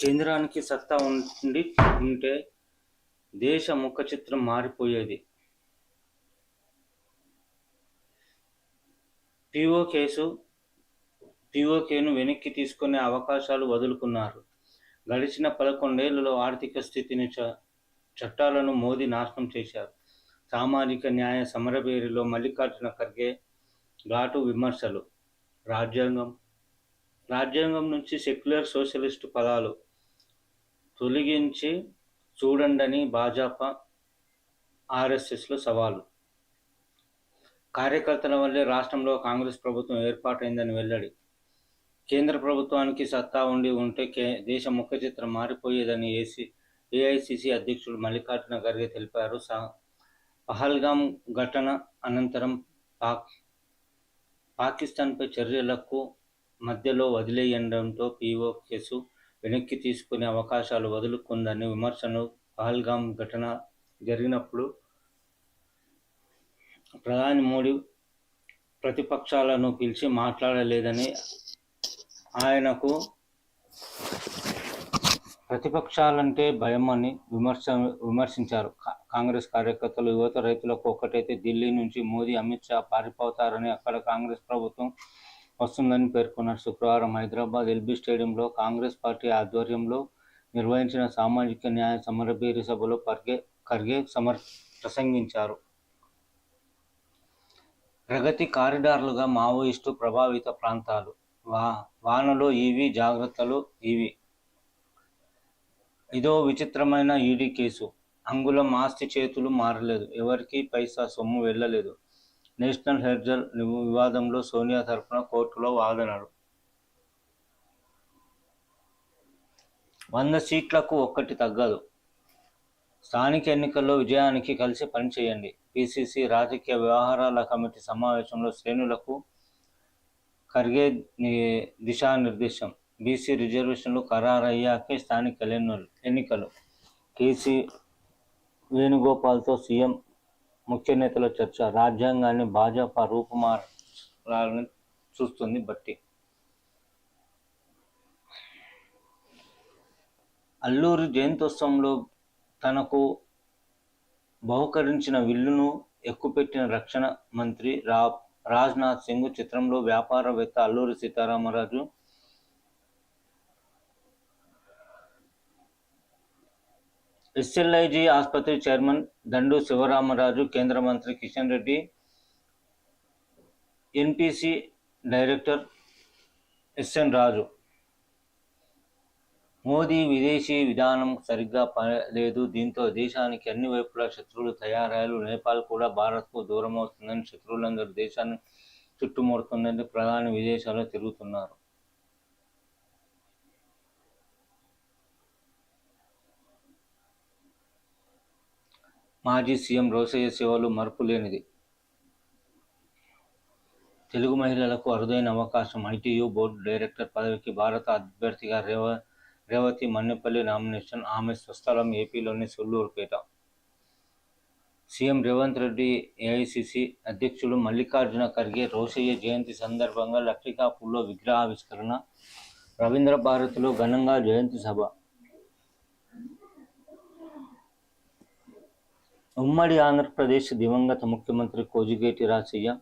కేంద్రానికి సత్తా ఉండి ఉంటే దేశ ముఖ చిత్రం మారిపోయేది. పిఓ కేసు పిఓకేను వెనక్కి తీసుకునే అవకాశాలు వదులుకున్నారు. గడిచిన పదకొండేళ్ళలో ఆర్థిక స్థితిని చ చట్టాలను మోదీ నాశనం చేశారు. సామాజిక న్యాయ సమరభేరిలో మల్లికార్జున ఖర్గే ఘాటు విమర్శలు. రాజ్యాంగం రాజ్యాంగం నుంచి సెక్యులర్ సోషలిస్టు పదాలు తొలగించి చూడండని భాజపా ఆర్ఎస్ఎస్లో సవాలు. కార్యకర్తల వల్లే రాష్ట్రంలో కాంగ్రెస్ ప్రభుత్వం ఏర్పాటైందని వెల్లడి. కేంద్ర ప్రభుత్వానికి సత్తా ఉండి ఉంటే కే దేశ ముఖ చిత్రం మారిపోయేదని ఏసీ ఏఐసిసి అధ్యక్షుడు మల్లికార్జున ఖర్గే తెలిపారు. సా పహల్గాం ఘటన అనంతరం పాక్ పాకిస్తాన్పై చర్యలకు మధ్యలో వదిలేయడంతో పీఓ కేసు వెనక్కి తీసుకునే అవకాశాలు వదులుకుందని విమర్శను పహల్గాం ఘటన జరిగినప్పుడు ప్రధాని మోడీ ప్రతిపక్షాలను పిలిచి మాట్లాడలేదని ఆయనకు ప్రతిపక్షాలంటే భయమని విమర్శ విమర్శించారు. కాంగ్రెస్ కార్యకర్తలు యువత రైతులకు ఒక్కటైతే ఢిల్లీ నుంచి మోదీ అమిత్ షా పారిపోతారని అక్కడ కాంగ్రెస్ ప్రభుత్వం వస్తుందని పేర్కొన్నారు శుక్రవారం హైదరాబాద్ ఎల్బీ స్టేడియంలో కాంగ్రెస్ పార్టీ ఆధ్వర్యంలో నిర్వహించిన సామాజిక న్యాయ సమరభేరి సభలో పర్గే ఖర్గే సమర్ ప్రసంగించారు. ప్రగతి కారిడార్లుగా మావోయిస్టు ప్రభావిత ప్రాంతాలు. వా వానలో ఇవి జాగ్రత్తలు ఇవి ఇదో విచిత్రమైన ఈడీ కేసు. అంగుళం ఆస్తి చేతులు మారలేదు. ఎవరికి పైసా సొమ్ము వెళ్ళలేదు. నేషనల్ హెర్జల్ వివాదంలో సోనియా తరపున కోర్టులో వాదనలు. వంద సీట్లకు ఒక్కటి తగ్గదు. స్థానిక ఎన్నికల్లో విజయానికి కలిసి పనిచేయండి పిసిసి రాజకీయ వ్యవహారాల కమిటీ సమావేశంలో శ్రేణులకు ఖర్గే దిశానిర్దేశం. బీసీ రిజర్వేషన్లు ఖరారయ్యాకే స్థానిక ఎన్నికలు. కేసీ వేణుగోపాల్తో సీఎం ముఖ్య నేతల చర్చ రాజ్యాంగాన్ని భాజపా రూపుమారాలని చూస్తుంది బట్టి అల్లూరి జయంతోత్సవంలో తనకు బహుకరించిన విల్లును ఎక్కుపెట్టిన రక్షణ మంత్రి రా రాజ్నాథ్ సింగ్ చిత్రంలో వ్యాపారవేత్త అల్లూరి సీతారామరాజు ఎస్ఎల్ఐజి ఆసుపత్రి చైర్మన్ దండు శివరామరాజు కేంద్ర మంత్రి Kishan Reddy NPC director SN Raju. Modi విదేశీ విధానం సరిగ్గా ప- లేదు దీంతో దేశానికి అన్ని వైపులా శత్రువులు తయారయ్యారు. నేపాల్ కూడా భారత్కు దూరం అవుతుందని శత్రువులందరూ దేశాన్ని చుట్టుముడుతుందని ప్రధాని విదేశాల్లో తిరుగుతున్నారు. మాజీ సీఎం రోసయ్య సేవలు మరపులేనిది. తెలుగు మహిళలకు అరుదైన అవకాశం. ఐటీయూ బోర్డు డైరెక్టర్ పదవికి భారత అభ్యర్థిగా రేవ రేవతి మన్నెపల్లి నామినేషన్. ఆమె స్వస్థలం ఏపీలోని సొల్లూరుపేట. సీఎం రేవంత్ రెడ్డి ఏఐసిసి అధ్యక్షుడు మల్లికార్జున ఖర్గే రోసయ్య జయంతి సందర్భంగా లక్ష్మీకాపూర్లో విగ్రహావిష్కరణ రవీంద్ర భారతిలో ఘనంగా జయంతి సభ. ఉమ్మడి ఆంధ్రప్రదేశ్ దివంగత ముఖ్యమంత్రి కోజిగేటి రాజయ్య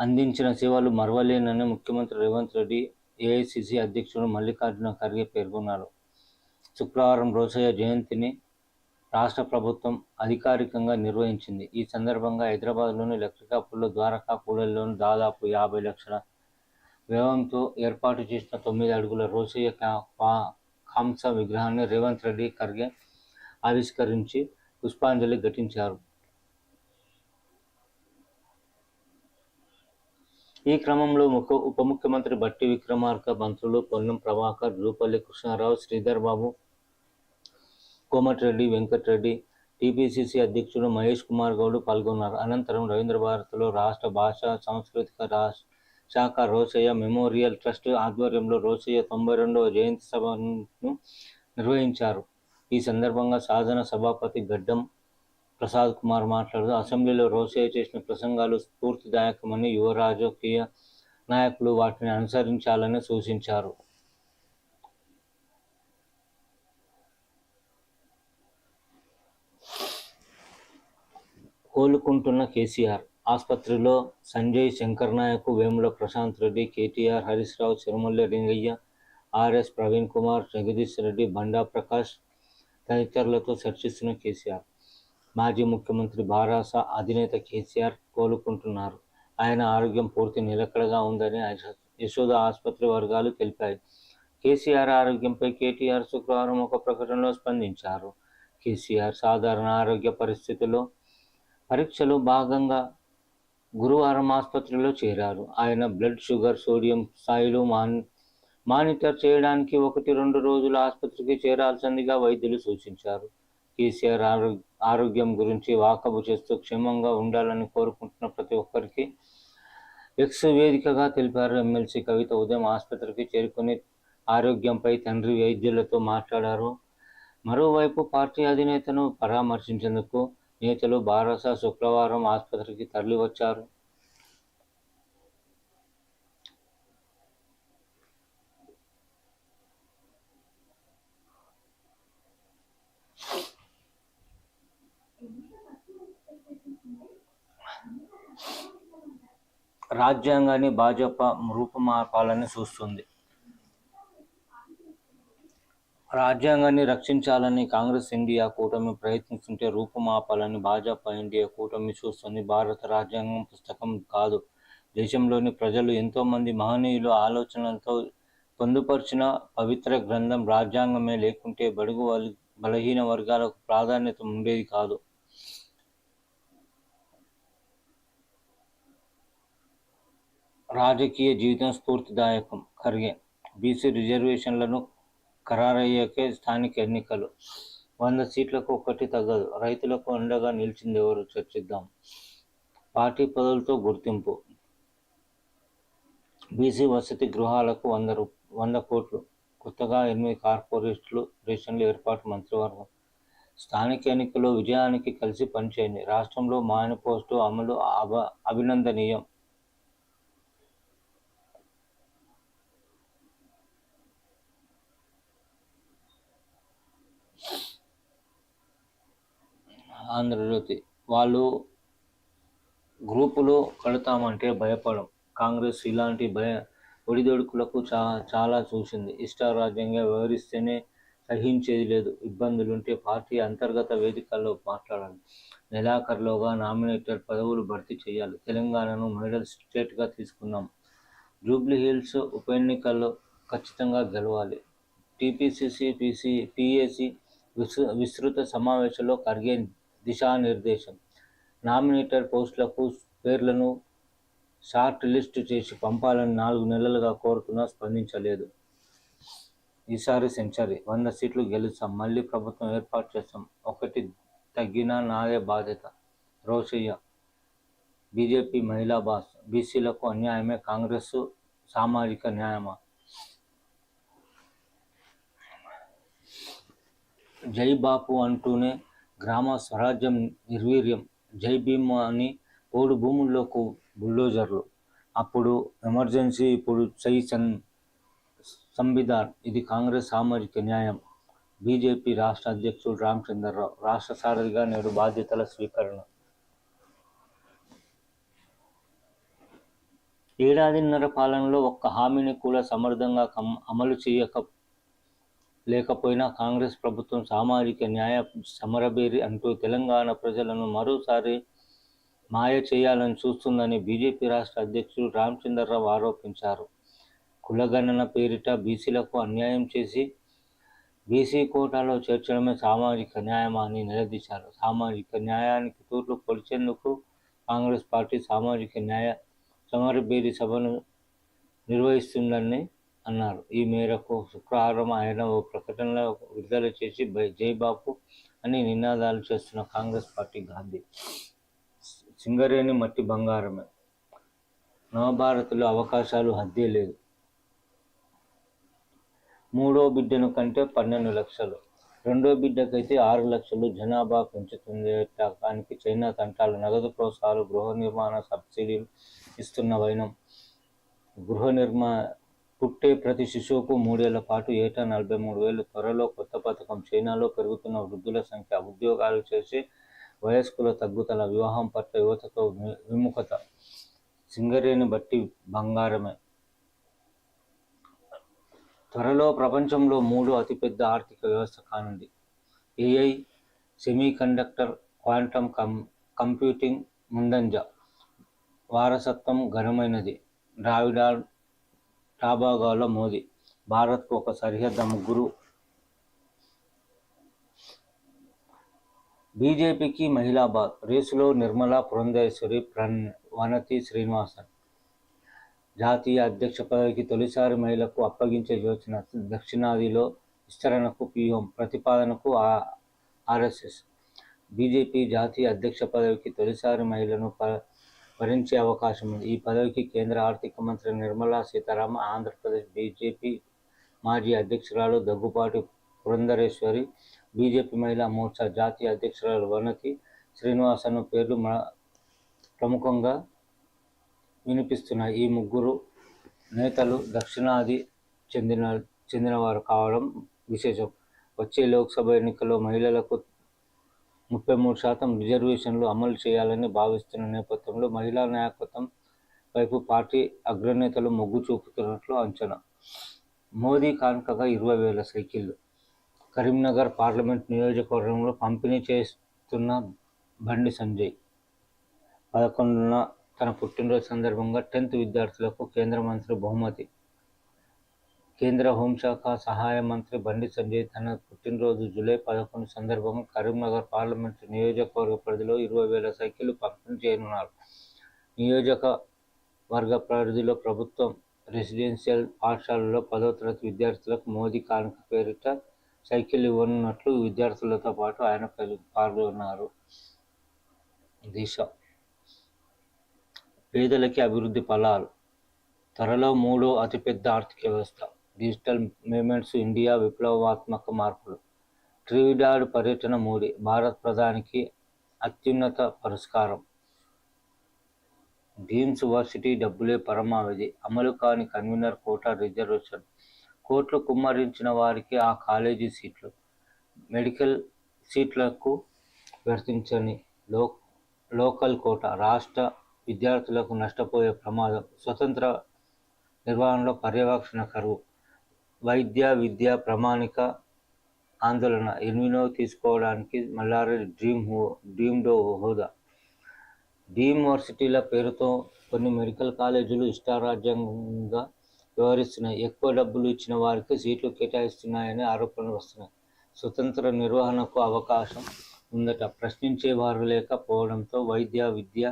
అందించిన సేవలు మరవలేనని ముఖ్యమంత్రి రేవంత్ రెడ్డి ఏఐసిసి అధ్యక్షుడు మల్లికార్జున ఖర్గే పేర్కొన్నారు. శుక్రవారం రోసయ్య జయంతిని రాష్ట్ర ప్రభుత్వం అధికారికంగా నిర్వహించింది. ఈ సందర్భంగా హైదరాబాద్లోని లక్ష్మీకాపూర్లో ద్వారకా కూడలిలోని దాదాపు యాభై లక్షల వ్యయంతో ఏర్పాటు చేసిన తొమ్మిది అడుగుల రోసయ్య కా- కాంస విగ్రహాన్ని రేవంత్ రెడ్డి ఖర్గే ఆవిష్కరించి పుష్పాంజలి ఘటించారు. ఈ క్రమంలో ముఖ ఉప ముఖ్యమంత్రి బట్టి విక్రమార్క మంత్రులు పొన్నం ప్రభాకర్ జూపల్లి కృష్ణారావు శ్రీధర్ బాబు కోమటిరెడ్డి వెంకటరెడ్డి టీపీసీసీ అధ్యక్షుడు మహేష్ కుమార్ గౌడ్ పాల్గొన్నారు. అనంతరం రవీంద్ర భారతిలో రాష్ట్ర భాష సాంస్కృతిక రాష్ట్ర శాఖ రోసయ్య మెమోరియల్ ట్రస్ట్ ఆధ్వర్యంలో రోసయ్య తొంభై రెండవ జయంతి సభను నిర్వహించారు. ఈ సందర్భంగా సాధన సభాపతి గడ్డం ప్రసాద్ కుమార్ మాట్లాడుతూ అసెంబ్లీలో రోసే చేసిన ప్రసంగాలు స్ఫూర్తిదాయకమని యువ రాజకీయ నాయకులు వాటిని అనుసరించాలని సూచించారు. కోలుకుంటున్న కేసీఆర్ ఆసుపత్రిలో సంజయ్ శంకర్ నాయకు వేముల ప్రశాంత్ రెడ్డి కేటీఆర్ హరీష్ రావు చిరుమల్ల రింగయ్య ఆర్ఎస్ ప్రవీణ్ కుమార్ జగదీష్ రెడ్డి బండా ప్రకాష్ తదితరులతో చర్చిస్తున్న కేసీఆర్. మాజీ ముఖ్యమంత్రి బారాస అధినేత కేసీఆర్ కోలుకుంటున్నారు. ఆయన ఆరోగ్యం పూర్తి నిలకడగా ఉందని యశోద ఆసుపత్రి వర్గాలు తెలిపాయి. కేసీఆర్ ఆరోగ్యంపై కేటీఆర్ శుక్రవారం ఒక ప్రకటనలో స్పందించారు. కేసీఆర్ సాధారణ ఆరోగ్య పరిస్థితుల్లో పరీక్షలో భాగంగా గురువారం ఆసుపత్రిలో చేరారు. ఆయన బ్లడ్ షుగర్ సోడియం స్థాయిలు మాన్ మానిటర్ చేయడానికి ఒకటి రెండు రోజులు ఆసుపత్రికి చేరాల్సిందిగా వైద్యులు సూచించారు. కేసీఆర్ ఆరోగ్యం గురించి వాకబు చేస్తూ క్షేమంగా ఉండాలని కోరుకుంటున్న ప్రతి ఒక్కరికి ఎక్స్ వేదికగా తెలిపారు ఎమ్మెల్సీ కవిత ఉదయం ఆసుపత్రికి చేరుకుని ఆరోగ్యంపై తండ్రి వైద్యులతో మాట్లాడారు. మరోవైపు పార్టీ అధినేతను పరామర్శించేందుకు నేతలు బారాస శుక్రవారం ఆసుపత్రికి తరలివచ్చారు. రాజ్యాంగాన్ని భాజపా రూపుమాపాలని చూస్తుంది. రాజ్యాంగాన్ని రక్షించాలని కాంగ్రెస్ ఇండియా కూటమి ప్రయత్నిస్తుంటే రూపుమాపాలని భాజపా ఇండియా కూటమి చూస్తుంది. భారత రాజ్యాంగం పుస్తకం కాదు. దేశంలోని ప్రజలు ఎంతోమంది మహనీయులు ఆలోచనలతో పొందుపరిచిన పవిత్ర గ్రంథం రాజ్యాంగమే లేకుంటే బడుగు బలహీన వర్గాలకు ప్రాధాన్యత ఉండేది కాదు. రాజకీయ జీవితం స్ఫూర్తిదాయకం. ఖర్గే బీసీ రిజర్వేషన్లను ఖరారయ్యాకే స్థానిక ఎన్నికలు. వంద సీట్లకు ఒకటి తగ్గదు. రైతులకు అండగా నిలిచింది ఎవరు చర్చిద్దాం? పార్టీ పదవులతో గుర్తింపు. బీసీ వసతి గృహాలకు వంద రూ వంద కోట్లు. కొత్తగా ఎనిమిది కార్పొరేట్లు రేషన్లు ఏర్పాటు మంత్రివర్గం. స్థానిక ఎన్నికల్లో విజయానికి కలిసి పనిచేయండి. రాష్ట్రంలో మేనిఫెస్టో అమలు అభ అభినందనీయం. ఆంధ్రజ్యోతి. వాళ్ళు గ్రూపులో కడతామంటే భయపడం. కాంగ్రెస్ ఇలాంటి భయ ఒడిదొడుకులకు చా చాలా చూసింది. ఇష్టారాజ్యంగా వ్యవహరిస్తేనే సహించేది లేదు. ఇబ్బందులుంటే పార్టీ అంతర్గత వేదికల్లో మాట్లాడాలి. నెలాఖరులోగా నామినేటెడ్ పదవులు భర్తీ చేయాలి. తెలంగాణను మోడల్ స్టేట్గా తీసుకున్నాం. జూబ్లీ హిల్స్ ఉప ఎన్నికల్లో ఖచ్చితంగా గెలవాలి. టీపీసీసీ పీసీ పీఏసీ విస్తృత సమావేశంలో ఖర్గే దిశానిర్దేశం. నామినేటెడ్ పోస్టులకు పేర్లను షార్ట్ లిస్ట్ చేసి పంపాలని నాలుగు నెలలుగా కోరుతున్నా స్పందించలేదు. ఈసారి సెంచరీ. వంద సీట్లు గెలుస్తాం. మళ్ళీ ప్రభుత్వం ఏర్పాటు చేస్తాం. ఒకటి తగ్గినా నాదే బాధ్యత. రోషయ్య బీజేపీ మహిళా బాస్. బీసీలకు అన్యాయమే. కాంగ్రెస్ సామాజిక న్యాయమా? జై బాపు అంటూనే గ్రామ స్వరాజ్యం నిర్వీర్యం. జై భీమ్ అని పోడు భూముల్లోకి బుల్డోజర్లు. అప్పుడు ఎమర్జెన్సీ ఇప్పుడు సై సన్ సంవిధాన్ ఇది కాంగ్రెస్ సామాజిక న్యాయం. బీజేపీ రాష్ట్ర అధ్యక్షుడు రామచంద్రరావు. రాష్ట్ర సారథిగా నేడు బాధ్యతల స్వీకరణ. ఏడాదిన్నర పాలనలో ఒక్క హామీని కూడా సమర్థంగా అమలు చేయక లేకపోయినా కాంగ్రెస్ ప్రభుత్వం సామాజిక న్యాయ సమరబేరి అంటూ తెలంగాణ ప్రజలను మరోసారి మాయ చేయాలని చూస్తుందని బీజేపీ రాష్ట్ర అధ్యక్షుడు రామచంద్రరావు ఆరోపించారు. కులగణన పేరిట బీసీలకు అన్యాయం చేసి బీసీ కోటాలో చేర్చడమే సామాజిక న్యాయమా అని నిలదీశారు. సామాజిక న్యాయానికి తూర్లు పొడిచేందుకు కాంగ్రెస్ పార్టీ సామాజిక న్యాయ సమరబేరి సభను నిర్వహిస్తుందని అన్నారు. ఈ మేరకు శుక్రవారం ఆయన ఓ ప్రకటనలో విడుదల చేసి బై- అని నినాదాలు చేస్తున్న కాంగ్రెస్ పార్టీ గాంధీ. సింగరేణి మట్టి బంగారమే. నవభారత్లో అవకాశాలు హద్దే లేదు. మూడో బిడ్డను కంటే పన్నెండు లక్షలు. రెండో బిడ్డకైతే ఆరు లక్షలు జనాభా పెంచుతుంది దానికి చైనా తంటాలు నగదు ప్రోత్సాహాలు గృహ నిర్మాణ సబ్సిడీలు ఇస్తున్న వైనం. గృహ నిర్మా పుట్టే ప్రతి శిశువుకు మూడేళ్ళ పాటు ఏటా నలభై మూడు వేలు. త్వరలో కొత్త పథకం చైనాలో పెరుగుతున్న వృద్ధుల సంఖ్య ఉద్యోగాలు చేసి వయస్కుల తగ్గుదల వివాహం పట్ల యువతతో విముఖత. సింగరేణి బట్టి బంగారమే. త్వరలో ప్రపంచంలో మూడు అతిపెద్ద ఆర్థిక వ్యవస్థ కానుంది. AI semiconductor quantum com computing ముందంజ. వారసత్వం ఘనమైనది. ద్రావిడ టాబాగాలో మోదీ. భారత్కు ఒక సరిహద్దు ముగ్గురు. బీజేపీకి మహిళాబాద్ రేసులో నిర్మలా పురంధేశ్వరి ప్రణ్ వనతి శ్రీనివాసన్. జాతీయ అధ్యక్ష పదవికి తొలిసారి మహిళకు అప్పగించే యోచన. దక్షిణాదిలో విస్తరణకు వ్యూహం ప్రతిపాదనకు ఆ- ఆర్ఎస్ఎస్. బీజేపీ జాతీయ అధ్యక్ష పదవికి తొలిసారి మహిళను ప- భరించే అవకాశం ఉంది. ఈ పదవికి కేంద్ర ఆర్థిక మంత్రి నిర్మలా సీతారామన్ ఆంధ్రప్రదేశ్ బీజేపీ మాజీ అధ్యక్షురాలు దగ్గుపాటి పురంధరేశ్వరి బీజేపీ మహిళా మోర్చా జాతీయ అధ్యక్షురాలు వనతి శ్రీనివాసన్ పేర్లు మ- ప్రముఖంగా వినిపిస్తున్నాయి. ఈ ముగ్గురు నేతలు దక్షిణాది చెందిన చెందినవారు కావడం విశేషం. వచ్చే లోక్సభ ఎన్నికల్లో మహిళలకు ముప్పై మూడు శాతం రిజర్వేషన్లు అమలు చేయాలని భావిస్తున్న నేపథ్యంలో మహిళా నాయకత్వం వైపు పార్టీ అగ్రనేతలు మొగ్గు చూపుతున్నట్లు అంచనా. మోదీ కానుకగా ఇరవై వేల సైకిళ్ళు కరీంనగర్ పార్లమెంట్ నియోజకవర్గంలో పంపిణీ చేస్తున్న బండి సంజయ్. పదకొండున తన పుట్టినరోజు సందర్భంగా టెన్త్ విద్యార్థులకు కేంద్ర మంత్రి బహుమతి కేంద్ర హోంశాఖ సహాయ మంత్రి బండి సంజయ్ తన పుట్టినరోజు జూలై పదకొండు సందర్భంగా కరీంనగర్ పార్లమెంటు నియోజకవర్గ పరిధిలో ఇరవై వేల సైకిళ్ళు పంపిణీ చేయనున్నారు. నియోజకవర్గ పరిధిలో ప్రభుత్వం రెసిడెన్షియల్ పాఠశాలలో పదో తరగతి విద్యార్థులకు మోదీ కానుక పేరిట సైకిల్ ఇవ్వనున్నట్లు విద్యార్థులతో పాటు ఆయన పాల్గొన్నారు. దిశ. పేదలకి అభివృద్ధి ఫలాలు. త్వరలో మూడో అతిపెద్ద ఆర్థిక వ్యవస్థ. డిజిటల్ మూమెంట్స్ ఇండియా విప్లవాత్మక మార్పులు. ట్రివిడాడ్ పర్యటన మోడీ భారత్ ప్రధానికి అత్యున్నత పురస్కారం. డీమ్స్ వర్సిటీ డబ్బులే పరమావధి అమలు కాని కన్వీనర్ కోటా రిజర్వేషన్. కోట్లు కుమ్మరించిన వారికి ఆ కాలేజీ సీట్లు. మెడికల్ సీట్లకు వర్తించని లో లోకల్ కోట రాష్ట్ర విద్యార్థులకు నష్టపోయే ప్రమాదం. స్వతంత్ర నిర్వహణలో పర్యవేక్షణ కరువు. వైద్య విద్య ప్రామాణిక ఆందోళన ఎన్వినో తీసుకోవడానికి మల్లారెడ్డి డ్రీమ్ హో డ్రీమ్ డో హోదా. డీమ్ యూనివర్సిటీల పేరుతో కొన్ని మెడికల్ కాలేజీలు ఇష్టారాజ్యంగా వ్యవహరిస్తున్నాయి. ఎక్కువ డబ్బులు ఇచ్చిన వారికి సీట్లు కేటాయిస్తున్నాయని ఆరోపణలు వస్తున్నాయి. స్వతంత్ర నిర్వహణకు అవకాశం ఉందట. ప్రశ్నించే వారు లేకపోవడంతో వైద్య విద్య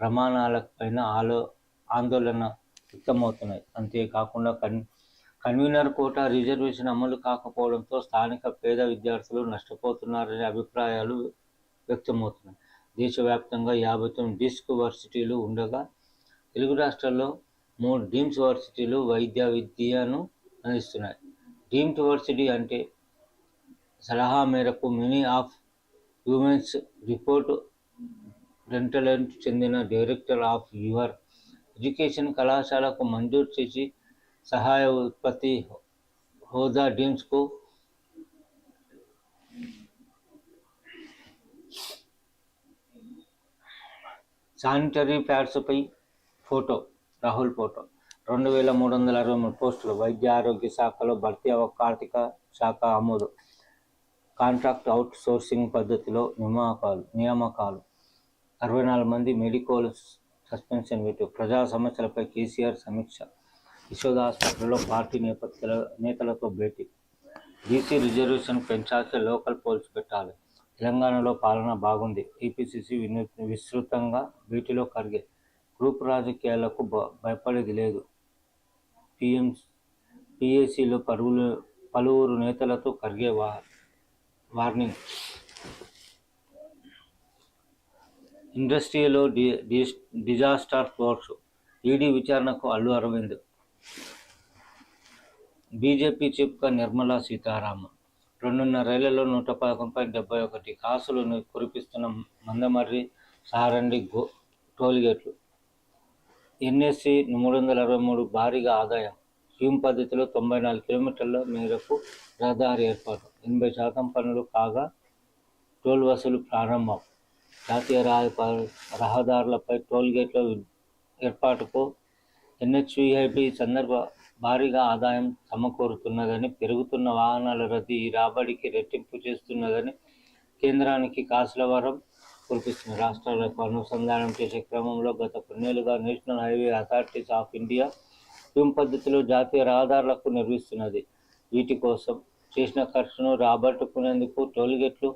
ప్రమాణాలపైన ఆలో ఆందోళన వ్యక్తమవుతున్నాయి. అంతేకాకుండా కన్ కన్వీనర్ కోటా రిజర్వేషన్ అమలు కాకపోవడంతో స్థానిక పేద విద్యార్థులు నష్టపోతున్నారనే అభిప్రాయాలు వ్యక్తమవుతున్నాయి. దేశవ్యాప్తంగా యాభై తొమ్మిది డిస్క్ వర్సిటీలు ఉండగా తెలుగు రాష్ట్రాల్లో మూడు డీమ్స్ వర్సిటీలు వైద్య విద్యను అందిస్తున్నాయి. డీమ్డ్ వర్సిటీ అంటే సలహా మేరకు మినీ ఆఫ్ హ్యూమెన్స్ రిపోర్ట్ రెంటలెంట్ చెందిన డైరెక్టర్ ఆఫ్ యువర్ ఎడ్యుకేషన్ కళాశాలకు మంజూరు చేసి సహాయ ఉత్పత్తి హోదా డీమ్స్కు శానిటరీ ప్యాడ్స్పై ఫోటో రాహుల్ ఫోటో. రెండు వేల మూడు వందల అరవై మూడు పోస్టులు. వైద్య ఆరోగ్య శాఖలో భర్తీ అవ- ఆర్థిక శాఖ ఆమోదు. కాంట్రాక్ట్ అవుట్ సోర్సింగ్ పద్ధతిలో నియామకాలు నియామకాలు. అరవై నాలుగు మంది మెడికోల్ సస్పెన్షన్ పెట్టు ప్రజా సమస్యలపై కేసీఆర్ సమీక్ష. యశోద ఆసుపత్రిలో పార్టీ నేపథ్యాల నేతలతో భేటీ. బీసీ రిజర్వేషన్ పెంచాల్సి లోకల్ పోల్స్ పెట్టాలి. తెలంగాణలో పాలన బాగుంది. టీపీసీసీ విను విస్తృతంగా భేటీలో కరిగే. గ్రూప్ రాజకీయాలకు భ- భయపడేది లేదు. పిఎం పిఏసీలో పరువులు పలువురు నేతలతో కరిగే వా వార్నింగ్. ఇండస్ట్రీలో డి డి- డిజాస్టర్ ఫోర్స్ ఈడీ విచారణకు అల్లు అరవింద్ బీజేపీ చీఫ్గా నిర్మలా సీతారామన్. రెండున్నరేళ్ళలో నూట పదకొండుపై డెబ్బై ఒకటి కాసులను కురిపిస్తున్న మందమర్రి సారండి గో టోల్గేట్లు. ఎన్ఎస్సి మూడు వందల అరవై మూడు భారీగా ఆదాయం. హ్యూమ్ పద్ధతిలో తొంభై నాలుగు కిలోమీటర్ల మేరకు రహదారి ఏర్పాటు. ఎనభై శాతం పనులు కాగా టోల్ వసూలు ప్రారంభం. జాతీయ రహదారులపై టోల్గేట్ల ఏర్పాటుకు ఎన్హెచ్విఐపి సందర్భ భారీగా ఆదాయం సమకూరుతున్నదని పెరుగుతున్న వాహనాల రద్దీ ఈ రాబడికి రెట్టింపు చేస్తున్నదని కేంద్రానికి కాసులవరం కురిపిస్తుంది రాష్ట్రాలకు అనుసంధానం చేసే క్రమంలో గత కొన్నేళ్ళుగా national highway authorities of India ట్యూమ్ పద్ధతిలో జాతీయ రహదారులకు నిర్వహిస్తున్నది వీటి కోసం చేసిన ఖర్చును రాబట్టుకునేందుకు టోల్గేట్లు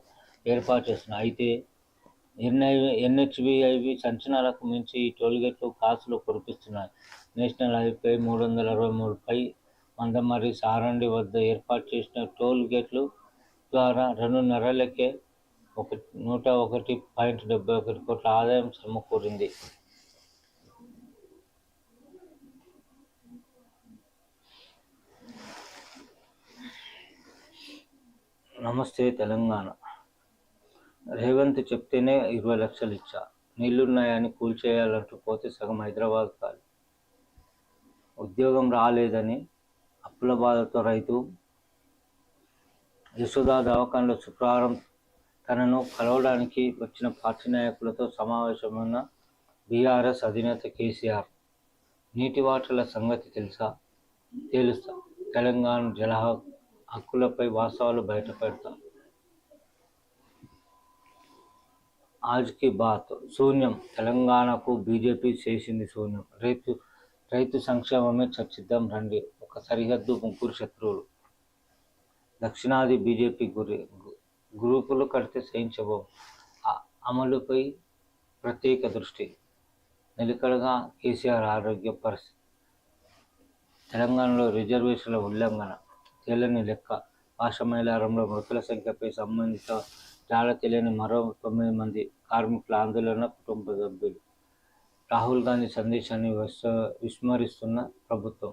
ఏర్పాటు చేస్తున్నాయి. అయితే ఎన్ఐ ఎన్హెచ్బిఐవి సంచనాలకు మించి ఈ టోల్గేట్లు కాసులు కురిపిస్తున్నాయి. నేషనల్ హైవే మూడు వందల అరవై మూడుపై మందమరి సారండి వద్ద ఏర్పాటు చేసిన టోల్ గేట్లు ద్వారా రెండున్నరలకే ఒక నూట ఒకటి పాయింట్ డెబ్బై ఒకటి కోట్ల ఆదాయం సమకూరింది. నమస్తే తెలంగాణ. రేవంత్ చెప్తేనే ఇరవై లక్షలు ఇచ్చా. నీళ్ళున్నాయని కూల్చేయాలంటూ పోతే సగం హైదరాబాద్ కాదు ఉద్యోగం రాలేదని అప్పుల బాధతో రైతు యశోదా దవాఖానలో శుక్రవారం తనను కలవడానికి వచ్చిన పార్టీ నాయకులతో సమావేశమైన బీఆర్ఎస్ అధినేత కేసీఆర్. నీటి వాటర్ల సంగతి తెలుసా? తెలుసా తెలంగాణ జల హక్కులపై వాస్తవాలు బయటపెడతా ఆజ్కి బాత్. శూన్యం. తెలంగాణకు బీజేపీ చేసింది శూన్యం. రైతు రైతు సంక్షేమమే చర్చిద్దాం రండి. ఒక సరిహద్దు ముగ్గురు శత్రువులు. దక్షిణాది బీజేపీ గురి గ్రూపులు కడితే సహించబో. అమలుపై ప్రత్యేక దృష్టి. నిలకడగా కేసీఆర్ ఆరోగ్య పరిస్థితి. తెలంగాణలో రిజర్వేషన్ల ఉల్లంఘన. తేలని లెక్క. ఆశమైలారంలో మృతుల సంఖ్యపై సంబంధిత చాలా తెలియని మరో తొమ్మిది మంది కార్మికుల ఆందోళన కుటుంబ సభ్యులు. రాహుల్ గాంధీ సందేశాన్ని విస్మరిస్తున్న ప్రభుత్వం.